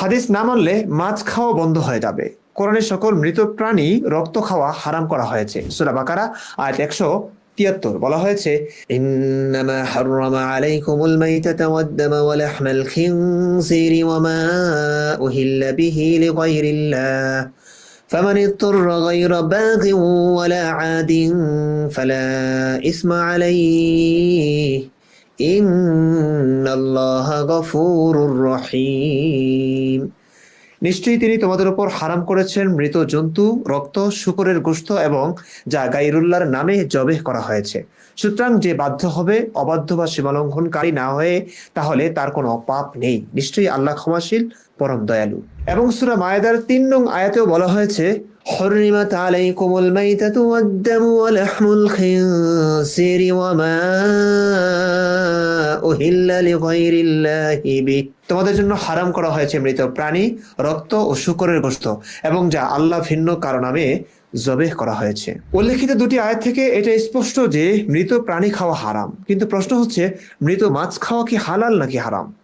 হাদিস না মানলে মাছ খাওয়া বন্ধ হয়ে যাবে কোরআনের সকল মৃত প্রাণী রক্ত খাওয়া হারাম করা হয়েছে সূরা বাকারা আয়াত একশো তিয়াত্তর বলা হয়েছে ইন্নামা হাররামা আলাইকুমুল মাইতাতা ওয়াদ-দামা ওয়া লাহমাল খিনজিরি ওয়া মা উহিল্লা বিহি লিগাইরিল্লাহ فمن اضطر غير باغ ولا عاد فلا إثم عليه রহিম। নিশ্চয়ই তিনি তোমাদের উপর হারাম করেছেন মৃত জন্তু, রক্ত, শুকরের গোস্ত এবং যা গাইরুল্লাহর নামে জবেহ করা হয়েছে। সুতরাং যে বাধ্য হবে, অবাধ্য বা সীমালঙ্ঘনকারী না হয়ে, তাহলে তার কোনো পাপ নেই। নিশ্চয়ই আল্লাহ ক্ষমাশীল পরম দয়ালু এবং সুরা মায়েদার তিন নং আয়াতেও বলা হয়েছে حرمت عليكم الميتة والدم ولحم الخنزير وما أهل لغير الله به তোমাদের জন্য হারাম করা হয়েছে মৃত প্রাণী রক্ত ও শুকরের গোশত এবং যা আল্লাহ ভিন্ন কারো নামে জবেহ করা হয়েছে উল্লেখিত দুটি আয়াত থেকে এটা স্পষ্ট যে মৃত প্রাণী খাওয়া হারাম কিন্তু প্রশ্ন হচ্ছে মৃত মাছ খাওয়া কি হালাল নাকি হারাম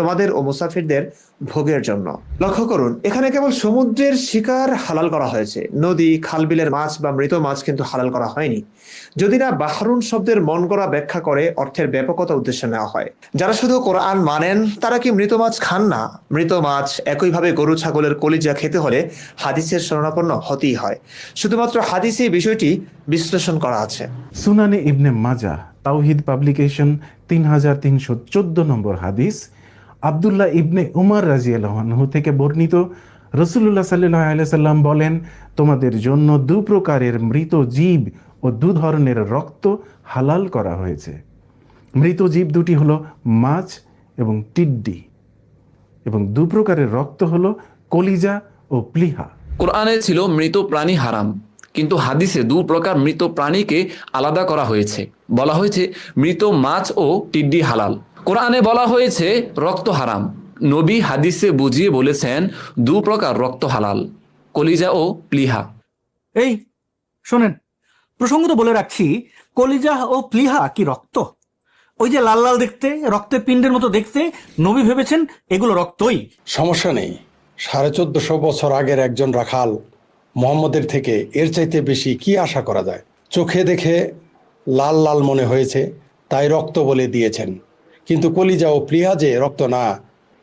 তোমাদের ও মুসাফিরদের ভোগের জন্য। লক্ষ্য করুন, এখানে কেবল সমুদ্রের শিকার হালাল করা হয়েছে। নদী, খালবিলের মাছ বা মৃত মাছ কিন্তু হালাল করা হয়নি। যদি না বাহরুন শব্দের মন করা ব্যাখ্যা করে অর্থের ব্যাপকতা উদ্দেশ্যে নেওয়া হয়। যারা শুধু কোরআন মানেন, তারা কি মৃত মাছ খান না? মৃত মাছ একইভাবে গরু, ছাগলের কলিজা খেতে হলে হাদিসের শরণাপন্ন হতেই হয়। শুধুমাত্র হাদিসে বিষয়টি বিশ্লেষণ করা আছে। সুনানে ইবনে মাজা, তাওহিদ পাবলিকেশন তিন হাজার তিনশো চোদ্দ নম্বর হাদিস আবদুল্লাহ ইবনে উমার রাজিয়ালহু থেকে বর্ণিত রসুল্লাহ সাল্লাহ আলাইসাল্লাম বলেন, তোমাদের জন্য দু প্রকারের মৃত জীব ও দু ধরনের রক্ত হালাল করা হয়েছে। মৃত জীব দুটি হলো মাছ এবং টিড্ডি এবং দু প্রকারের রক্ত হলো কলিজা ও প্লিহা। কোরআনে ছিল মৃত প্রাণী হারাম, কিন্তু হাদিসে দু প্রকার মৃত প্রাণীকে আলাদা করা হয়েছে। বলা হয়েছে, মৃত মাছ ও টিড্ডি হালাল। কোরআনে বলা হয়েছে রক্ত হারাম। নবী হাদিসে বুঝিয়ে বলেছেন দু প্রকার রক্ত হালাল কলিজা ও প্লিহা। এই শোনেন প্রসঙ্গত বলে রাখছি কলিজা ও প্লিহা কি রক্ত? ওই যে লাল লাল দেখতে রক্তে পিণ্ডের মতো দেখতে নবী ভেবেছেন এগুলো রক্তই। সমস্যা নেই। সাড়ে চোদ্দশো বছর আগের একজন রাখাল মোহাম্মদের থেকে এর চাইতে বেশি কি আশা করা যায়? চোখে দেখে লাল লাল মনে হয়েছে তাই রক্ত বলে দিয়েছেন। কিন্তু কলিজা ও প্লিহা যে রক্ত না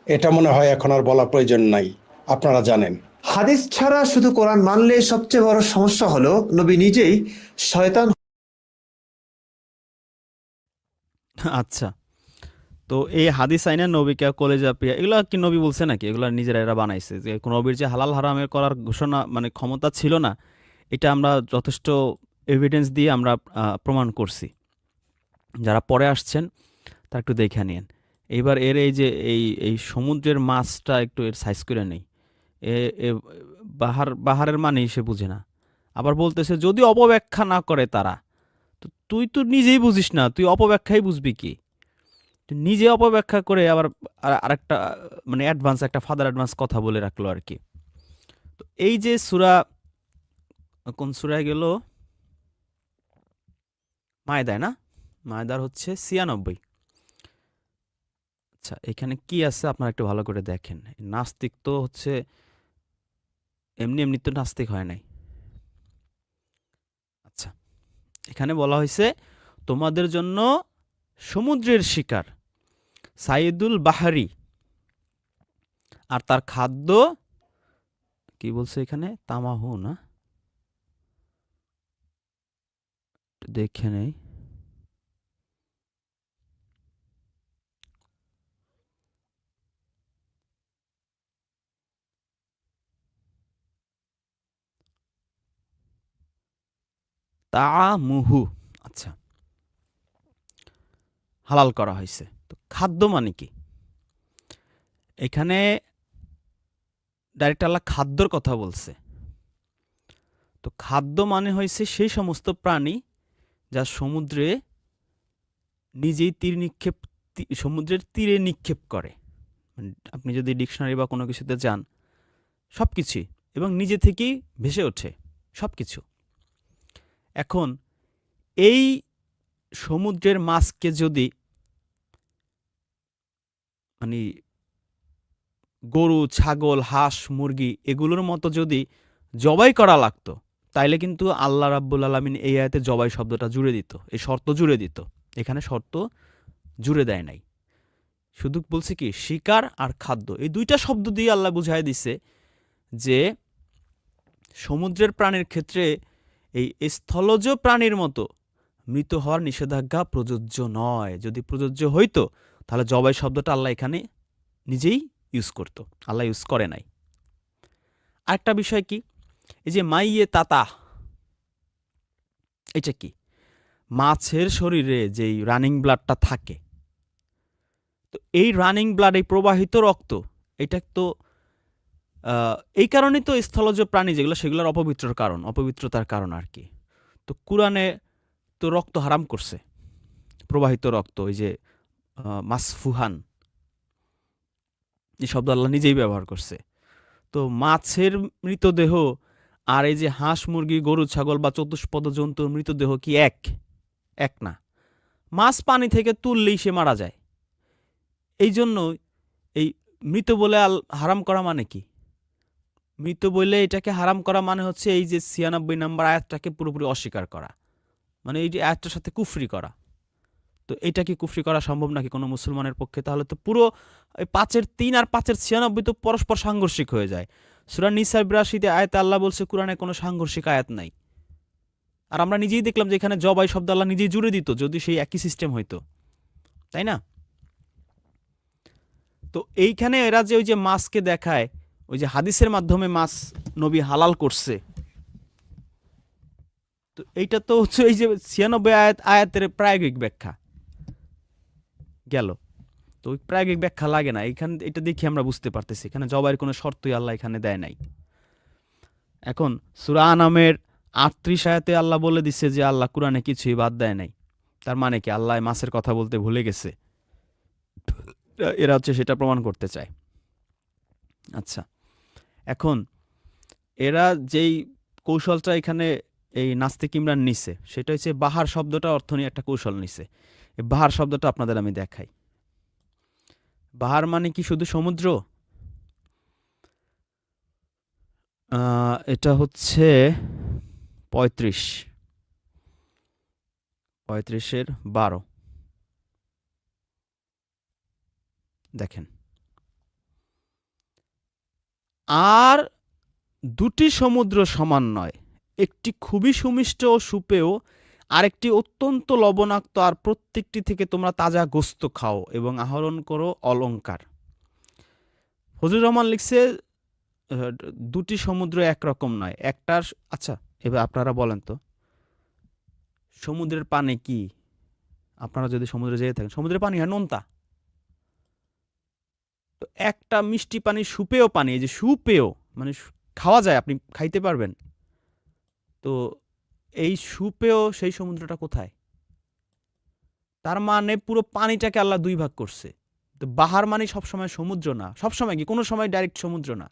এটা মনে হয় এখন আর বলার প্রয়োজন নাই। আপনারা জানেন। হাদিস ছাড়া শুধু কোরআন মানলে সবচেয়ে বড় সমস্যা হলো নবী নিজেই শয়তান আচ্ছা। তো এই হাদিস আইনা নবীকে কলেজা প্রিয়া এগুলো কি নবী বলছে নাকি? এগুলো নিজেরা এরা বানাইছে যে নবীর যে হালাল হারামের করার ঘোষণা মানে ক্ষমতা ছিল না এটা আমরা যথেষ্ট এভিডেন্স দিয়ে আমরা প্রমাণ করছি। যারা পরে আসছেন তা একটু দেখে নিন। এইবার এর এই যে এই এই সমুদ্রের মাছটা একটু এর সাইজ করে নেই। এ বাহার, বাহারের মানেই সে বুঝে না। আবার বলতেছে, যদি অপব্যাখ্যা না করে তারা, তো তুই তো নিজেই বুঝিস না, তুই অপব্যাখ্যাই বুঝবি কি? নিজে অপব্যাখ্যা করে আবার আর- আরেকটা মানে অ্যাডভান্স একটা ফাদার অ্যাডভান্স কথা বলে রাখল আর কি। তো এই যে সুরা, কোন সুরায় গেল? মায়দায় না? মায়দার হচ্ছে ছিয়ানব্বই। আচ্ছা এখানে কি আছে? আপনারা একটু ভালো করে দেখেন। নাস্তিক তো হচ্ছে এমনি এমনি তো নাস্তিক হয় নাই। আচ্ছা এখানে বলা হয়েছে, তোমাদের জন্য সমুদ্রের শিকার সাইদুল বাহারি, আর তার খাদ্য কি বলছে এখানে? তামাহু, না? দেখে নেই। তামুহু আচ্ছা। হালাল করা হয়েছে তো খাদ্য মানে কি? এখানে ডাইরেক্ট আল্লাহ খাদ্যর কথা বলছে। তো খাদ্য মানে হয়েছে সেই সমস্ত প্রাণী যা সমুদ্রে নিজেই তীর নিক্ষেপ সমুদ্রের তীরে নিক্ষেপ করে। মানে আপনি যদি ডিকশনারি বা কোনো কিছুতে যান সব কিছুই এবং নিজে থেকেই ভেসে ওঠে সব কিছু এখন এই সমুদ্রের মাছকে যদি মানে গরু, ছাগল, হাঁস, মুরগি এগুলোর মতো যদি জবাই করা লাগতো, তাইলে কিন্তু আল্লাহ রাব্বুল আলমিন এই আয়াতে জবাই শব্দটা জুড়ে দিত, এই শর্ত জুড়ে দিত। এখানে শর্ত জুড়ে দেয় নাই। শুধু বলছে কি, শিকার আর খাদ্য, এই দুইটা শব্দ দিয়ে আল্লাহ বুঝাই দিছে যে সমুদ্রের প্রাণীর ক্ষেত্রে এই স্থলজ প্রাণীর মতো। মৃত হওয়ার নিষেধাজ্ঞা প্রযোজ্য নয়। যদি প্রযোজ্য হইতো, তাহলে জবাই শব্দটা আল্লাহ এখানে নিজেই ইউজ করতো। আল্লাহ ইউজ করে নাই। আরেকটা বিষয় কি? এই যে মাইয়ে তাতা, এটা কি? মাছের শরীরে যেই রানিং ব্লাডটা থাকে, তো এই রানিং ব্লাড এই প্রবাহিত রক্ত, এটা তো এই কারণেই তো স্থলজ প্রাণী যেগুলো, সেগুলোর অপবিত্রর কারণ, অপবিত্রতার কারণ আর কি। তো কোরআনে তো রক্ত হারাম করছে, প্রবাহিত রক্ত ওই যে মাসফুহান, এই শব্দ আল্লাহ নিজেই ব্যবহার করছে। তো মাছের মৃতদেহ আর এই যে হাঁস, মুরগি, গরু, ছাগল বা চতুষ্পদ জন্তুর মৃতদেহ কি এক? এক না। মাছ পানি থেকে তুললেই সে মারা যায়। এই জন্য এই মৃত বলে আল, হারাম করা মানে কি? মৃত বলে এটাকে হারাম করা মানে হচ্ছে এই যে ছিয়ানব্বই নম্বর আয়াতটাকে পুরোপুরি অস্বীকার করা। মানে এই যে আয়াতটার সাথে কুফরি করা। তো এটা কি কুফরি করা সম্ভব নাকি কোনো মুসলমানের পক্ষে? তাহলে তো পুরো পাঁচের তিন আর পাঁচের ছিয়ানব্বই তো পরস্পর সাংঘর্ষিক হয়ে যায়। সুরা নিসার বিরাশিতে আয়াতে আল্লাহ বলছে, কোরআনে কোনো সাংঘর্ষিক আয়াত নাই। আর আমরা নিজেই দেখলাম যে এখানে জবাই শব্দ আল্লাহ নিজেই জুড়ে দিত, যদি সেই একই সিস্টেম হইতো। তাই না? তো এইখানে এরা যে ওই যে মাছকে দেখায় ওই যে হাদিসের মাধ্যমে মাছ নবী হালাল করছে। তো এইটা তো হচ্ছে এই যে ছিয়ানব্বই আয়াত, আয়াতের প্রায়োগিক ব্যাখ্যা গেল। তো ওই প্রায়োগিক ব্যাখ্যা লাগে না। এখানে এটা দেখি আমরা বুঝতে পারতেছি। এখানে জবাইয়ের কোনো শর্তই আল্লাহ এখানে দেয় নাই। এখন সুরা নামের আটত্রিশ আয়াতে আল্লাহ বলে দিচ্ছে যে আল্লাহ কোরআনে কিছুই বাদ দেয় নাই। তার মানে কি আল্লাহ মাছের কথা বলতে ভুলে গেছে? এরা হচ্ছে সেটা প্রমাণ করতে চায়। আচ্ছা। এখন এরা যেই কৌশলটা এখানে এই নাস্তিক ইমরান নিছে, সেটা হচ্ছে বাহার শব্দটা অর্থ নিয়ে একটা কৌশল নিছে। বাহার শব্দটা আপনাদের আমি দেখাই। বাহার মানে কি শুধু সমুদ্র? এটা হচ্ছে পঁয়ত্রিশ। পঁয়ত্রিশের বারো। দেখেন। আর দুটি সমুদ্র সমান নয়, একটি খুবই সুমিষ্ট ও সুপেয় আরেকটি অত্যন্ত লবণাক্ত আর প্রত্যেকটি থেকে তোমরা তাজা গোস্ত খাও এবং আহরণ করো অলঙ্কার ফজলুর রহমান লিখছে দুটি সমুদ্র একরকম নয়, একটার আচ্ছা এবার আপনারা বলেন তো, সমুদ্রের পানি কি? আপনারা যদি সমুদ্রে যেয়ে থাকেন, সমুদ্রের পানি হয় নোনতা? তো একটা মিষ্টি পানি, সুপেয় পানি যে সুপেয় মানে খাওয়া যায়, আপনি খাইতে পারবেন। তো এই সুপেয় সেই সমুদ্রটা কোথায়? তার মানে পুরো পানিটাকে আল্লাহ দুই ভাগ করছে। তো বাহার মানে সবসময় সমুদ্র না, সবসময় কি? কোনো সময় ডাইরেক্ট সমুদ্র না।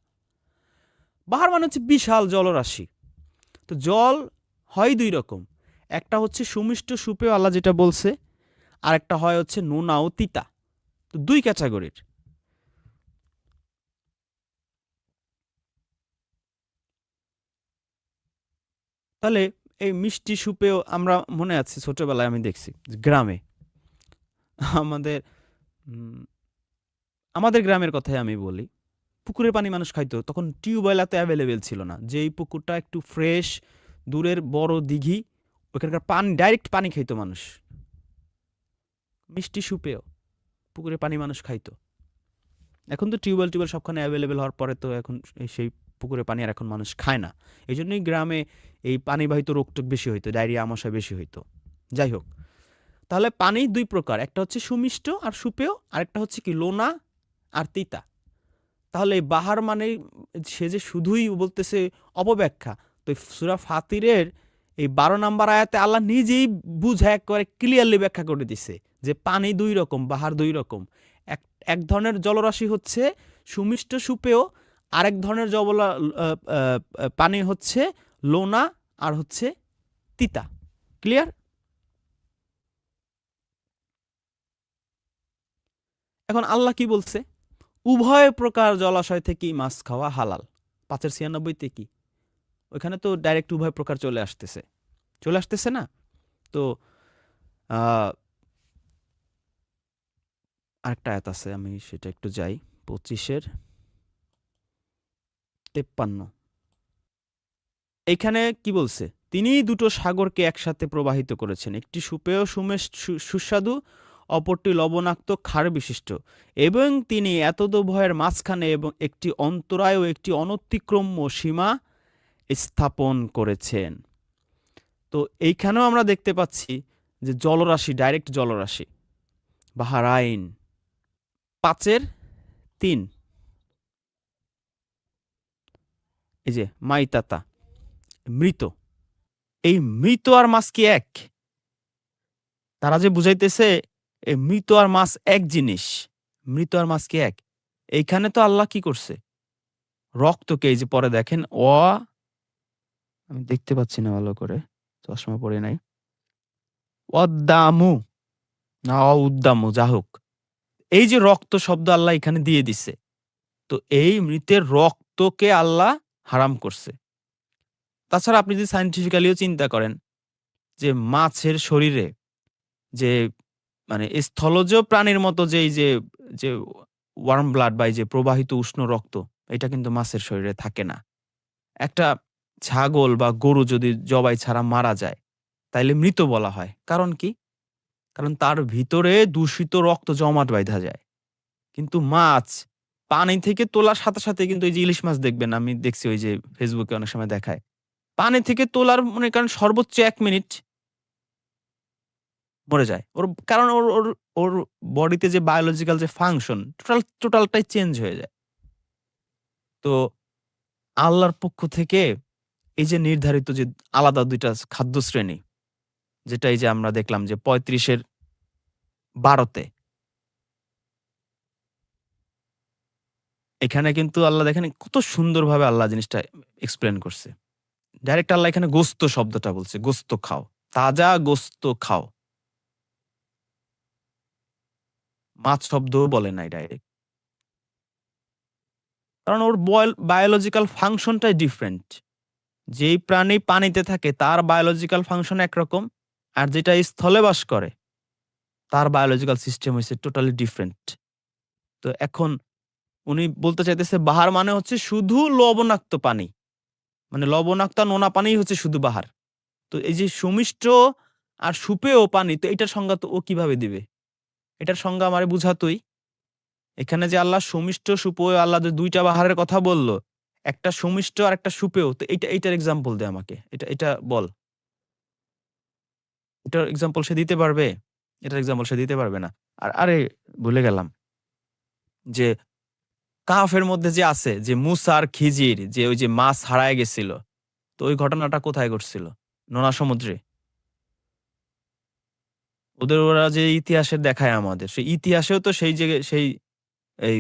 বাহার মানে হচ্ছে বিশাল জলরাশি। তো জল হয় দুই রকম। একটা হচ্ছে সুমিষ্ট সুপেয়, আল্লাহ যেটা বলছে আর একটা হয় হচ্ছে নোনা ও তিতা। তো দুই ক্যাটাগরির তাহলে এই মিষ্টি সুপেও আমরা মনে আছে, ছোটবেলায় আমি দেখছি গ্রামে আমাদের আমাদের গ্রামের কথাই আমি বলি, পুকুরের পানি মানুষ খাইতো, তখন টিউবওয়েল এত অ্যাভেলেবেল ছিল না যেই পুকুরটা একটু ফ্রেশ দূরের বড় দিঘি ওখানকার পানি ডাইরেক্ট পানি খাইতো মানুষ। মিষ্টি সুপেও পুকুরের পানি মানুষ খাইতো। এখন তো টিউবওয়েল টিউবওয়েল সবখানে অ্যাভেলেবেল হওয়ার পরে তো এখন সেই পুকুরের পানি আর এখন মানুষ খায় না। এই জন্যই গ্রামে এই পানিবাহিত রোগটোক বেশি হইতো, ডায়রিয়া, আমাশয় বেশি হইতো। যাই হোক, তাহলে পানি দুই প্রকার, একটা হচ্ছে সুমিষ্ট আর সুপেয়, আরেকটা হচ্ছে কি লোনা আর তিতা। তাহলে বাহার মানে সে যে শুধুই বলতেছে অপব্যাখ্যা, তো সুরা ফাতিরের এই বারো নাম্বার আয়াতে আল্লাহ নিজেই বুঝা করে ক্লিয়ারলি ব্যাখ্যা করে দিছে যে পানি দুই রকম, বাহার দুই রকম। এক এক ধরনের জলরাশি হচ্ছে সুমিষ্ট, সুপেয় আরেক ধরনের জবলা পানি হচ্ছে লোনা আর হচ্ছে তিতা। ক্লিয়ার? এখন আল্লাহ কি বলছে? উভয় প্রকার জলাশয় থেকেই মাছ খাওয়া হালাল। পাঁচের ছিয়ানব্বইতে কি? ওইখানে তো ডাইরেক্ট উভয় প্রকার চলে আসতেছে। চলে আসতেছে না? তো আরেকটা আয়াত আছে, আমি সেটা একটু যাই। পঁচিশের তেপ্পান্ন। এইখানে কি বলছে? তিনি দুটো সাগরকে একসাথে প্রবাহিত করেছেন। একটি সুপেয় সুমেশ সুস্বাদু, অপরটি লবণাক্ত, ক্ষার বিশিষ্ট। এবং তিনি এতদ ভয়ের মাঝখানে এবং একটি অন্তরায় ও একটি অনতিক্রম্য সীমা স্থাপন করেছেন। তো এইখানেও আমরা দেখতে পাচ্ছি যে জলরাশি, ডাইরেক্ট জলরাশি, বাহারাইন পাঁচের তিন। এই যে মাইতাতা, মৃত। এই মৃত আর মাছ কি এক? তারা যে বুঝাইতেছে এই মৃত আর মাছ এক জিনিস। মৃত আর মাছ কি এক? এইখানে তো আল্লাহ কি করছে? রক্তকে এই যে পরে দেখেন, অ, আমি দেখতে পাচ্ছি না ভালো করে, চশমা পরে নাই। অদ্দামু, না উদ্দামু যা হোক। এই যে রক্ত শব্দ আল্লাহ এখানে দিয়ে দিছে। তো এই মৃতের রক্তকে আল্লাহ হারাম করছে। তাছাড়া আপনি যদি সায়েন্টিফিক্যালিও চিন্তা করেন যে মাছের শরীরে যে মানে স্থলজ প্রাণীর মতো যে এই যে যে ওয়ার্ম ব্লাড বা এই যে প্রবাহিত উষ্ণ রক্ত, এটা কিন্তু মাছের শরীরে থাকে না। একটা ছাগল বা গরু যদি জবাই ছাড়া মারা যায়, তাইলে মৃত বলা হয়। কারণ কি? কারণ তার ভিতরে দূষিত রক্ত জমাট বাইধা যায়। কিন্তু মাছ পানি থেকে তোলার সাথে সাথে কিন্তু এই যে ইলিশ মাছ দেখবেন, আমি দেখছি ওই যে ফেসবুকে অনেক সময় দেখায়। পানি থেকে তোলার মনে কারণ সর্বোচ্চ এক মিনিট মরে যায়। ওর, কারণ ওর ওর ওর বডিতে যে বায়োলজিক্যাল যে ফাংশন টোটাল টোটালটাই চেঞ্জ হয়ে যায়। তো আল্লাহর পক্ষ থেকে এই যে নির্ধারিত যে আলাদা দুইটা খাদ্য শ্রেণি যেটা এই যে আমরা দেখলাম যে পঁয়ত্রিশের বারোতে এখানে কিন্তু আল্লাহ দেখেন কত সুন্দরভাবে আল্লাহ জিনিসটা এক্সপ্লেন করছে। ডাইরেক্ট আল্লাহ এখানে গোস্ত শব্দটা বলছে, গোস্ত খাও, তাজা গোস্ত খাও। মাছ শব্দও বলে নাই ডাইরেক্ট কারণ ওর বায়োলজিক্যাল ফাংশনটাই ডিফারেন্ট যেই প্রাণী পানিতে থাকে, তার বায়োলজিক্যাল ফাংশন একরকম, আর যেটা স্থলে বাস করে, তার বায়োলজিক্যাল সিস্টেম হচ্ছে টোটালি ডিফারেন্ট তো এখন উনি বলতে চাইতেছে, বাহার মানে হচ্ছে শুধু লবণাক্ত পানি। মানে লবণাক্ত নোনা পানি হচ্ছে শুধু বাহার। তো এই যে সুমিষ্ট আর সুপেয় পানি, তো এটার সংজ্ঞা তো ও কীভাবে দিবে? এটার সংজ্ঞা আমারে বুঝাতই। এখানে যে আল্লাহ সুমিষ্ট, সুপেয়, আল্লাহ যে দুইটা বাহারের কথা বলল, একটা সুমিষ্ট আর একটা সুপেয়, তো এইটা, এইটার এক্সাম্পল দে আমাকে। এটা এটা বল। এটার এক্সাম্পল সে দিতে পারবে? এটার এক্সাম্পল সে দিতে পারবে না। আর, আরে ভুলে গেলাম যে কাফের মধ্যে যে আছে, যে মুসার খিজির, যে ওই যে মাছ হারায় গেছিল, তো ওই ঘটনাটা কোথায় ঘটছিল? নোনা সমুদ্রে। ওদের ওরা যে ইতিহাসে দেখায় আমাদের, সেই ইতিহাসেও তো সেই যে, সেই, এই,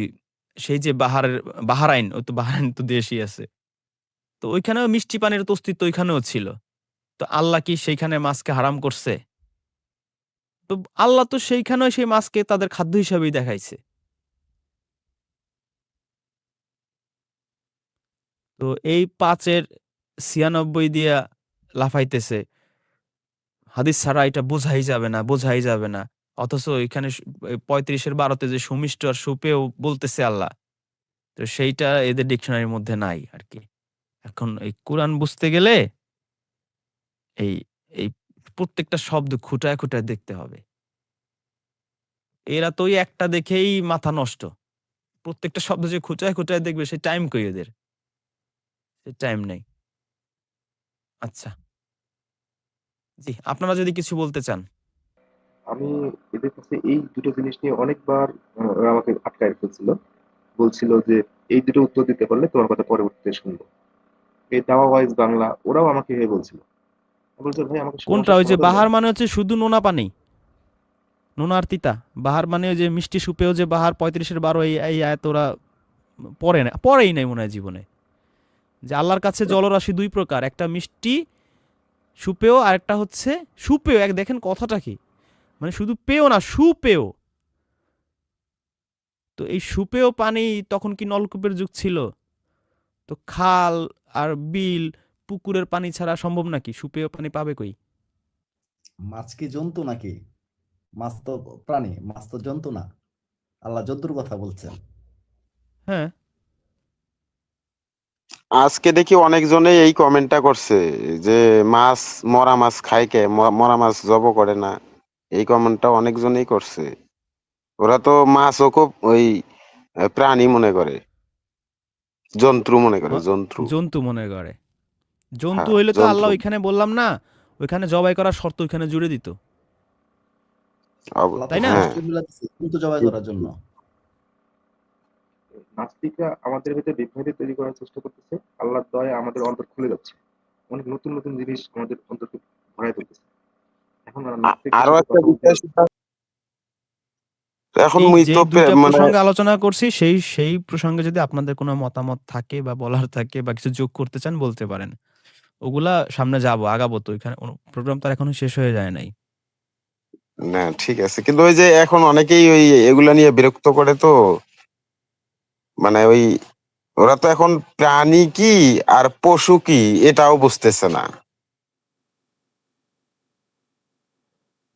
সেই যে বাহারের, বাহারাইন ওই তো বাহারাইন তো দেশই আছে। তো ওইখানেও মিষ্টি পানির তো অস্তিত্ব ওইখানেও ছিল। তো আল্লাহ কি সেইখানে মাছকে হারাম করছে? তো আল্লাহ তো সেইখানেও সেই মাছকে তাদের খাদ্য হিসাবেই দেখাইছে। তো এই পাঁচের ছিয়ানব্বই দিয়া লাফাইতেছে। হাদিস ছাড়া এটা বোঝাই যাবে না, বোঝাই যাবে না। অথচ এখানে পঁয়ত্রিশের বারোতে যে সুমিষ্ট আর সুপেও বলতেছে আল্লাহ, তো সেইটা এদের ডিকশনারির মধ্যে নাই আর কি এখন এই কোরআন বুঝতে গেলে এই এই প্রত্যেকটা শব্দ খুঁটায় খুঁটায় দেখতে হবে। এরা তো ওই একটা দেখেই মাথা নষ্ট। প্রত্যেকটা শব্দ যে খুঁটায় খুঁটায় দেখবে, সে টাইম কই এদের সে টাইম নেই। আচ্ছা। জি আপনারা যদি কিছু বলতে চান। আমি এদের কাছে এই দুটো জিনিস নিয়ে অনেকবার আমাকে আটকায় ফেলছিল। বলছিল যে এই দুটো উত্তর দিতে পারলে তোমার কথা পরবর্তীতে শুনব। এই দাওয়া ওয়াইজ বাংলা ওরাও আমাকে এভাবে বলছিল। আমি ভাই আমাকে কোনটা? ওই যে বাহার মানে হচ্ছে শুধু নোনা পানি? নোনা আর তিতা? বাহার মানে ওই যে মিষ্টি সুপেও যে বাহার পঁয়ত্রিশের বারো এই আয়াত ওরা পড়ে না পড়েই নাই মনে হয় জীবনে। যে আল্লাহর কাছে জলরাশি দুই প্রকার একটা মিষ্টি সুপেয় আর একটা হচ্ছে সুপেয়। এক দেখেন কথাটা কি? মানে শুধু পেয় না সুপেয়। তো এই সুপেয় পানি তখন কি নলকূপের যুগ ছিল? তো খাল আর বিল পুকুরের পানি ছাড়া সম্ভব নাকি? সুপেয় পানি পাবে কই? মাছ কি জন্তু নাকি? মাছ তো প্রাণী মাছ তো জন্তু না। আল্লাহ জন্তুর কথা বলছেন। হ্যাঁ। আজকে দেখি অনেকজনে এই কমেন্টটা করছে যে মাছ মরা মাছ খায় কে? মরা মাছ জব করে না। এই কমেন্টটা অনেকজনেই করছে। ওরা তো মাছও খুব ওই প্রাণী মনে করে। জন্তু মনে করে জন্তু। জন্তু মনে করে। জন্তু হ্যাঁ, হইলে তো আল্লাহ। ওইখানে বললাম না ওইখানে জবাই করার শর্ত ওইখানে জুড়ে দিত। অব- তাই না? হ্যাঁ। জবাই করার জন্য। নাস্তিকরা আমাদের ভিতরে বিভ্রান্তি তৈরি করার চেষ্টা করতেছে। আল্লাহর দয়া আমাদের অন্তর খুলে যাচ্ছে। অনেক নতুন নতুন জিনিস আমাদের অন্তরকে ভরাই তুলতেছে। এখন আর একটা বিষয় সেটা- এখন মুই তো মানে প্রসঙ্গে আলোচনা করছি সেই সেই প্রসঙ্গে যদি আপনাদের কোনো মতামত থাকে বা বলার থাকে বা কিছু যোগ করতে চান বলতে পারেন। ওগুলা সামনে যাব আগাবো তো ওইখানে প্রোগ্রাম তো এখনও শেষ হয়ে যায় নাই। না ঠিক আছে। কিন্তু ওই যে এখন অনেকেই ওই এগুলা নিয়ে বিরক্ত করে তো। মানে ওই ওরা তো এখন প্রাণী কি আর পশু কি এটাও বুঝতেছে না।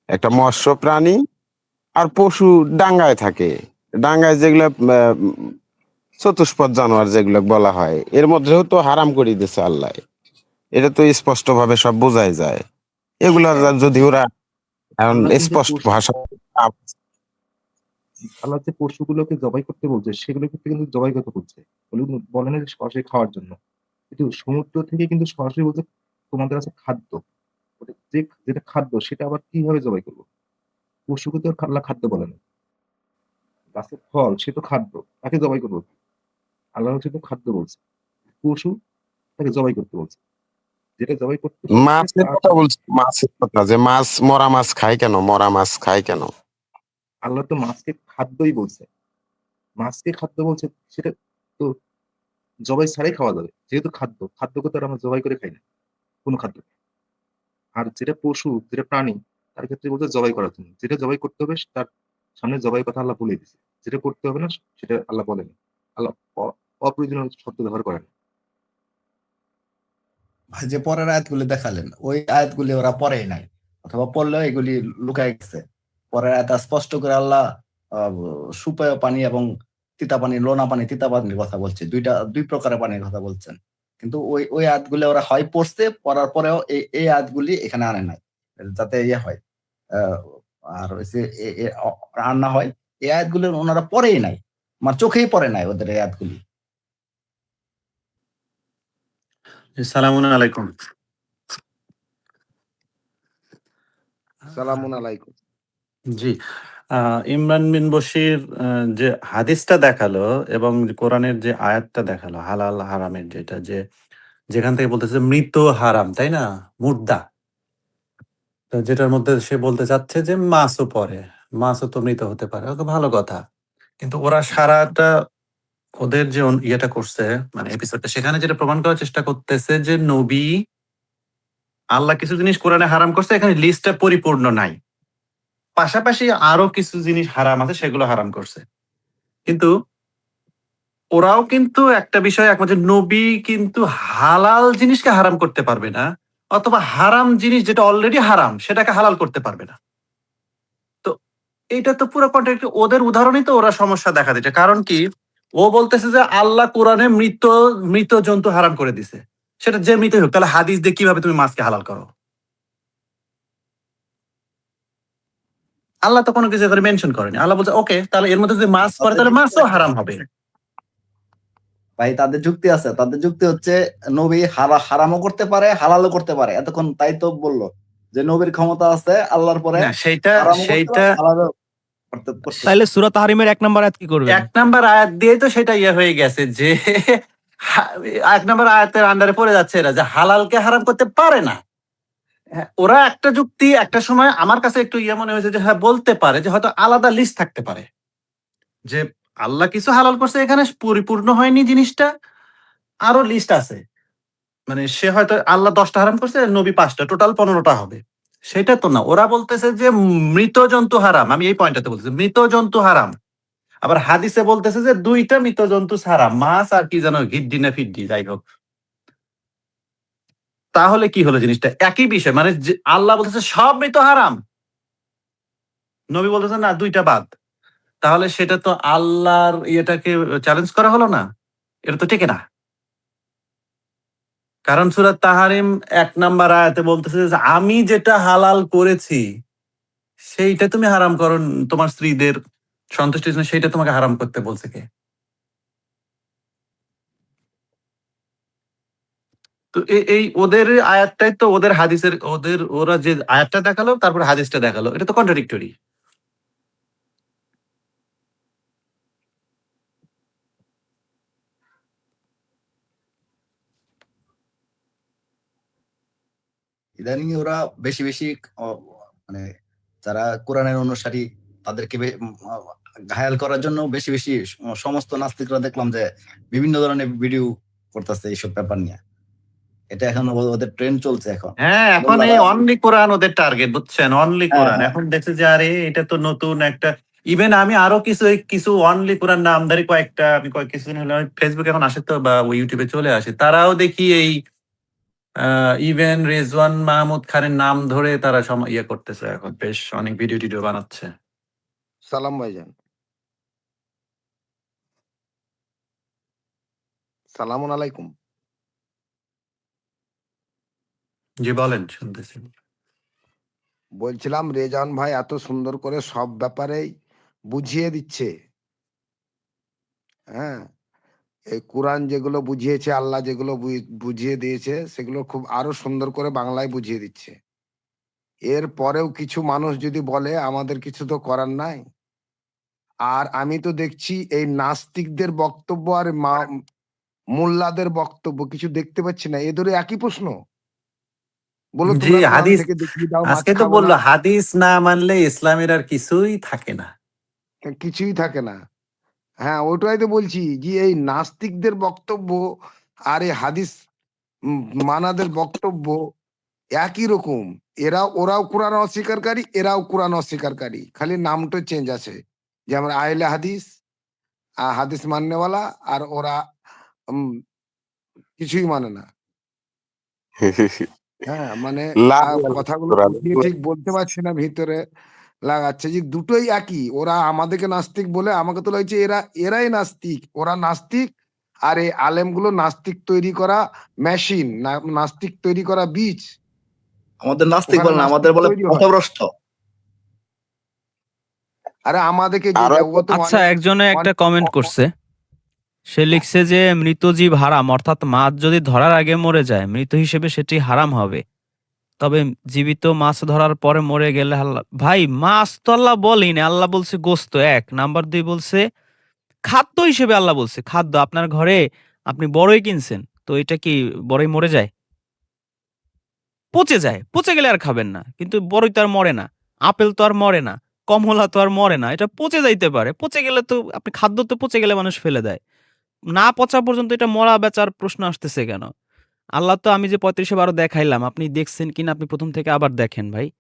একটা মৎস্য প্রাণী আর পশু ডাঙ্গায় থাকে। ডাঙ্গায় যেগুলো চতুষ্পদ জানোয়ার যেগুলো বলা হয় এর মধ্যেও তো হারাম করে দিছে আল্লাহ। এটা তো স্পষ্ট ভাবে সব বোঝাই যায়। এগুলা যদি ওরা এখন স্পষ্ট ভাষা আল্লাহ যে পশুগুলোকে জবাই করতে বলছে, সেগুলো ক্ষেত্রে কিন্তু জবাই করতে বলছে। বলে না যে সরাসরি খাওয়ার জন্য। কিন্তু সমুদ্র থেকে কিন্তু সরাসরি বলছে তোমাদের আছে খাদ্য। যে যেটা খাদ্য, সেটা আবার কীভাবে জবাই করব? পশুকে তো আল্লাহ খাদ্য বলে না। গাছের ফল, সে তো খাদ্য, তাকে জবাই করব। আল্লাহ হচ্ছে তো খাদ্য বলছে। পশু তাকে জবাই করতে বলছে। যেটা জবাই করতে মাছের কথা বলছি, মাছের কথা যে মাছ, মরা মাছ খায় কেন? মরা মাছ খায় কেন? আল্লাহ তো মাছকে খাদ্যই বলছে। মাছকে খাদ্য বলছে, সেটা তো জবাই ছাড়াই খাওয়া যাবে, যেহেতু খাদ্য, খাদ্যকে তো আর আমরা জবাই করে খাই না, কোনো খাদ্য আর যেটা পশু, যেটা প্রাণী, তার ক্ষেত্রে বলতে জবাই করার জন্য। যেটা জবাই করতে হবে, তার সামনে জবাই কথা আল্লাহ বলে দিছে যেটা করতে হবে না, সেটা আল্লাহ বলেনি আল্লাহ অপ্রয়োজনীয় শব্দ ব্যবহার করেন ভাই, যে পরের আয়াতগুলি দেখালেন, ওই আয়াতগুলি ওরা পড়েই নাই, অথবা পড়লেও এগুলি লুকায় গেছে। পরের আয়াত স্পষ্ট করে আল্লাহ আহ, সুপেয় পানি এবং তিতা পানি লোনা পানি তিতা পানির কথা বলছে। দুইটা দুই প্রকারের পানির কথা বলছেন। কিন্তু ওই ওই আয়াতগুলি ওরা হয় পড়ছে পড়ার পরেও এই এই আয়াতগুলি এখানে আনে নাই যাতে ইয়ে হয়। আহ, আর ওই যে এ- এ- অ- আর না হয় এই আয়াতগুলি ওনারা পড়েই নাই আমার চোখেই পড়ে নাই ওদের এই আয়াতগুলি। সালামুন আলাইকুম। সালামুন আলাইকুম। জি। ইমরান বিন বশির যে হাদিসটা দেখাল এবং কোরআনের যে আয়াতটা দেখাল, হালাল হারামের যেটা, যে যেখান থেকে বলতেছে মৃত হারাম, তাই না? মুর্দা। যেটার মধ্যে সে বলতে চাচ্ছে যে মাছও পরে, মাছও তো মৃত হতে পারে তো ভালো কথা। কিন্তু ওরা সারাটা ওদের যে ইয়েটা করছে মানে এপিসোডটা সেখানে যেটা প্রমাণ করার চেষ্টা করতেছে যে নবী আল্লাহ কিছু জিনিস কোরআনে হারাম করছে, এখানে লিস্টটা পরিপূর্ণ নাই। পাশাপাশি আরও কিছু জিনিস হারাম আছে, সেগুলো হারাম করছে। কিন্তু ওরাও কিন্তু একটা বিষয় একমাত্র নবী কিন্তু হালাল জিনিসকে হারাম করতে পারবে না, অথবা হারাম জিনিস যেটা অলরেডি হারাম, সেটাকে হালাল করতে পারবে না। তো এটা তো পুরো কন্ট্রাক্ট ওদের উদাহরণই তো ওরা সমস্যা দেখা দিচ্ছে। কারণ কি? ও বলতেছে যে আল্লাহ কোরআনে মৃত মৃত জন্তু হারাম করে দিছে। সেটা যে মৃত হোক, তাহলে হাদিস দিয়ে কীভাবে তুমি মাছকে হালাল করো? আল্লাহ তো কোনো কিছু করে মেনশন করেনি। আল্লাহ বলছে ওকে তাহলে এর মধ্যে যদি মাছ পড়ে তাহলে মাছও হারাম হবে। ভাই তাদের যুক্তি আছে। তাদের যুক্তি হচ্ছে নবী হারা হারামও করতে পারে হালালও করতে পারে। এতক্ষণ তাই তো বলল যে নবীর ক্ষমতা আছে আল্লাহর পরে না, সেইটা সেইটা সুরা তাহরিমের এক নম্বর আয়াত কি করবে? এক নাম্বার আয়াত দিয়ে তো সেটা ইয়ে হয়ে গেছে যে এক নাম্বার আয়াতের আন্ডারে পড়ে যাচ্ছে এরা যে হালালকে হারাম করতে পারে না। ওরা একটা যুক্তি, একটা সময় আমার কাছে একটু ইয়ে মনে হয়েছে যে হ্যাঁ বলতে পারে যে, হয়তো আলাদা লিস্ট থাকতে পারে। যে, আল্লাহ কিছু হালাল করছে এখানে, পরিপূর্ণ হয়নি জিনিসটা, আরও লিস্ট আছে। মানে সে হয়তো আল্লাহ দশটা হারাম করছে, নবী পাঁচটা টোটাল পনেরোটা হবে। সেটা তো না। ওরা বলতেছে যে, মৃত জন্তু হারাম। আমি এই পয়েন্টটাতে বলতেছি, মৃত জন্তু হারাম। আবার হাদিসে বলতেছে যে, দুইটা মৃত জন্তু ছাড়া মাছ আর কি যেন গিড্ডি না ফিড্ডি, যাই হোক। তাহলে কি হলো জিনিসটা? একই বিষয় মানে আল্লাহ বলতেছে সব মৃত হারাম। নবী বলতেছে না, দুইটা বাদ। তাহলে সেটা তো আল্লাহর ইয়েটাকে চ্যালেঞ্জ করা হলো না? এটা তো টেকে না। কারণ সুরাত তাহারিম এক নাম্বার আয়াতে বলতেছে যে, আমি যেটা হালাল করেছি, সেইটা তুমি হারাম করো, তোমার স্ত্রীদের সন্তুষ্টির জন্য সেইটা তোমাকে হারাম করতে বলছে কে? তো এই ওদের আয়াতটাই তো ওদের হাদিসের, ওদের, ওরা যে আয়াতটা দেখাল, তারপর হাদিসটা দেখাল। এটা তো কন্ট্রাডিক্টরি ইদানিং ওরা বেশি বেশি মানে যারা কোরআনের অনুসারী, তাদেরকে ঘায়াল করার জন্য বেশি বেশি সমস্ত নাস্তিকরা দেখলাম যে বিভিন্ন ধরনের ভিডিও করতেছে এইসব ব্যাপার নিয়ে। এটা এখন ওদের ট্রেন্ড চলছে এখন। হ্যাঁ এখন এই অনলি কোরআন ওদের টার্গেট বুঝছেন? অনলি হ্যাঁ, কোরআন হ্যাঁ। এখন দেখছে যে আরে এটা তো নতুন একটা ইভেন আমি আরও কিছু কিছু অনলি কোরআন নামধারী কয়েকটা আমি কয়েক কিছুদিন হলো ফেসবুক এখন আসে তো বা ইউটিউবে চলে আসে। তারাও দেখি এই ইভেন রেজওয়ান মাহমুদ খানের নাম ধরে তারা সম ইয়ে করতেছে এখন। বেশ অনেক ভিডিও টিডিও বানাচ্ছে। সালাম ভাইজান। সালামুন আলাইকুম। জি বলেন শুনতেছি বলছিলাম, রেজান ভাই এত সুন্দর করে সব ব্যাপারেই বুঝিয়ে দিচ্ছে। হ্যাঁ? এই কোরআন যেগুলো বুঝিয়েছে, আল্লাহ যেগুলো বুঝিয়ে দিয়েছে, সেগুলো খুব আরও সুন্দর করে বাংলায় বুঝিয়ে দিচ্ছে। এর পরেও কিছু মানুষ যদি বলে, আমাদের কিছু তো করার নাই। আর আমি তো দেখছি এই নাস্তিকদের বক্তব্য আর মোল্লাদের বক্তব্য, কিছু দেখতে পাচ্ছি না। এ ধরে একই প্রশ্ন। বলো জি, হাদিস- আজকে তো বলল হাদিস না মানলে ইসলামের আর কিছুই থাকে না। কিছুই থাকে না। হ্যাঁ ওটাই তো বলছি যে এই নাস্তিকদের বক্তব্য আর এই হাদিস মানাদের বক্তব্য একই রকম। এরা ওরাও কোরআন অস্বীকারী এরাও কোরআন অস্বীকারী। খালি নামটা চেঞ্জ আছে। যেমন আহলে হাদিস আর হাদিস মাননেওয়ালা আর ওরা উম, কিছুই মানে না। হ্যাঁ মানে কথাগুলো কোরআন। বুঝিয়ে ঠিক বলতে পারছি না ভিতরে লাগাচ্ছে যে দুটোই একই। ওরা আমাদেরকে নাস্তিক বলে আমাকে তো লাগছে এরা এরাই নাস্তিক। ওরা নাস্তিক আর এই আলেমগুলো নাস্তিক তৈরি করা মেশিন নাস্তিক তৈরি করা বীজ। আমাদের নাস্তিক ওখানে বলে না নাস্তিক আমাদের বলে তৈরি হয়। পথভ্রষ্ট। আরে আমাদেরকে যে আরও জগৎ আচ্ছা অনেক- একজনে একটা অনেক- কমেন্ট করছে। সে লিখছে যে মৃত জীব হারাম, অর্থাৎ মাছ যদি ধরার আগে মরে যায়, মৃত হিসেবে সেটি হারাম হবে। তবে জীবিত মাছ ধরার পরে মরে গেলে আল্লাহ ভাই, মাছ তো আল্লাহ বলেনি আল্লাহ বলছে গোস্ত এক। নাম্বার দুই বলছে, খাদ্য হিসেবে আল্লাহ বলছে, খাদ্য আপনার ঘরে আপনি বড়ই কিনছেন, তো এটা কি বড়ই মরে যায়? পচে যায়, পচে গেলে আর খাবেন না, কিন্তু বড়ই তো আর মরে না, আপেল তো আর মরে না, কমলা তো আর মরে না, এটা পচে যাইতে পারে। পচে গেলে তো আপনি খাদ্য তো পচে গেলে মানুষ ফেলে দেয়। না পচা পর্যন্ত এটা মরা বেচার প্রশ্ন আসতেছে কেন? আল্লাহ তো আমি যে পঁয়ত্রিশে বারো দেখাইলাম, আপনি দেখছেন কিনা? আপনি প্রথম থেকে আবার দেখেন ভাই।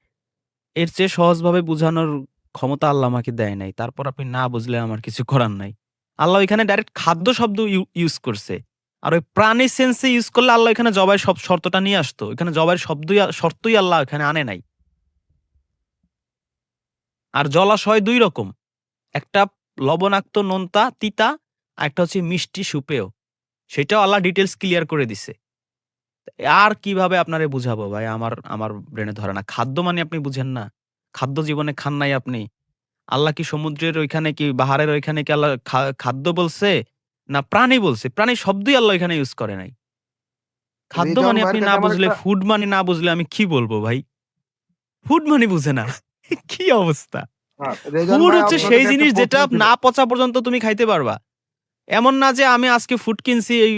এর চেয়ে সহজভাবে বোঝানোর ক্ষমতা আল্লাহ আমাকে দেয় নাই। তারপর আপনি না বুঝলে আমার কিছু করার নাই। আল্লাহ এখানে ডাইরেক্ট খাদ্য শব্দ ইউজ করছে। আর ওই প্রাণী সেন্সে ইউজ করলে আল্লাহ এখানে জবাই সব শর্তটা নিয়ে আসতো। এখানে জবাইয়ের শব্দই, শর্তই আল্লাহ এখানে আনে নাই। আর জলাশয় দুই রকম। একটা লবণাক্ত নোনতা, তিতা একটা হচ্ছে মিষ্টি সুপেয় সেটাও আল্লাহ ডিটেলস ক্লিয়ার করে দিছে। আর কীভাবে আপনারে বুঝাবো ভাই? আমার আমার ব্রেনে ধরে না। খাদ্য মানে আপনি বুঝেন না। খাদ্য জীবনে খান নাই আপনি। আল্লাহ কি সমুদ্রের ওইখানে কি বাহারের ওইখানে কি আল্লাহ খাদ্য বলছে? না প্রাণী বলছে। প্রাণী শব্দই আল্লাহ এখানে ইউজ করে নাই। খাদ্য মানে আপনি না বুঝলে ফুড মানে না বুঝলে আমি কি বলব ভাই? ফুড মানে বুঝে না। কি অবস্থা? হ্যাঁ, ফুড হচ্ছে সেই জিনিস যেটা না পচা পর্যন্ত তুমি খাইতে পারবা। এমন না যে আমি আজকে ফুড কিনছি, এই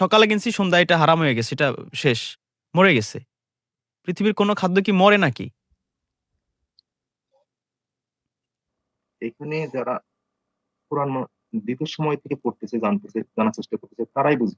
সকালে কিনছি সন্ধ্যা এটা হারাম হয়ে গেছে, এটা শেষ, মরে গেছে। পৃথিবীর কোনো খাদ্য কি মরে নাকি? এখানে যারা কোরআন দীর্ঘ সময় থেকে পড়তেছে, জানতেছে, জানার চেষ্টা করতেছে, তারাই বুঝবে।